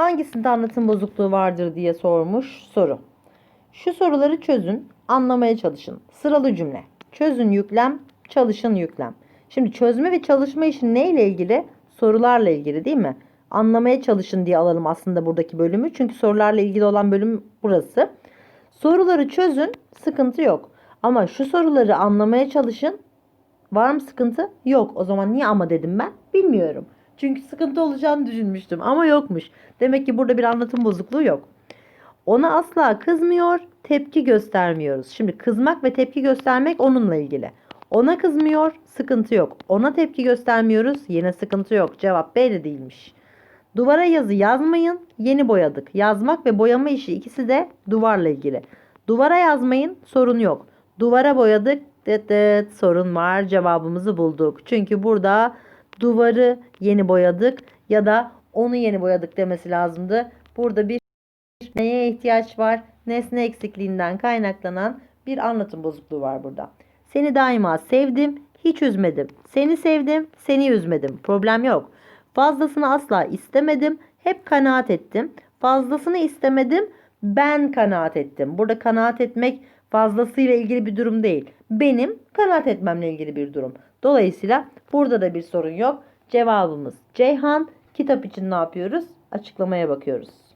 Hangisinde anlatım bozukluğu vardır diye sormuş soru. Şu soruları çözün, anlamaya çalışın. Sıralı cümle. Çözün yüklem, çalışın yüklem. Şimdi çözme ve çalışma işi neyle ilgili? Sorularla ilgili değil mi? Anlamaya çalışın diye alalım aslında buradaki bölümü. Çünkü sorularla ilgili olan bölüm burası. Soruları çözün, sıkıntı yok. Ama şu soruları anlamaya çalışın. Var mı sıkıntı? Yok. O zaman niye ama dedim ben? Bilmiyorum. Çünkü sıkıntı olacağını düşünmüştüm ama yokmuş. Demek ki burada bir anlatım bozukluğu yok. Ona asla kızmıyor, tepki göstermiyoruz. Şimdi kızmak ve tepki göstermek onunla ilgili. Ona kızmıyor, sıkıntı yok. Ona tepki göstermiyoruz, yine sıkıntı yok. Cevap B de değilmiş. Duvara yazı yazmayın, yeni boyadık. Yazmak ve boyama işi ikisi de duvarla ilgili. Duvara yazmayın, sorun yok. Duvara boyadık, dıt dıt, sorun var, cevabımızı bulduk. Çünkü burada duvarı yeni boyadık ya da onu yeni boyadık demesi lazımdı. Burada bir neye ihtiyaç var? Nesne eksikliğinden kaynaklanan bir anlatım bozukluğu var burada. Seni daima sevdim, hiç üzmedim. Seni sevdim, seni üzmedim. Problem yok. Fazlasını asla istemedim, hep kanaat ettim. Fazlasını istemedim, ben kanaat ettim. Burada kanaat etmek fazlasıyla ilgili bir durum değil. Benim kanaat etmemle ilgili bir durum. Dolayısıyla burada da bir sorun yok. Cevabımız Ceyhan. Kitap için ne yapıyoruz? Açıklamaya bakıyoruz.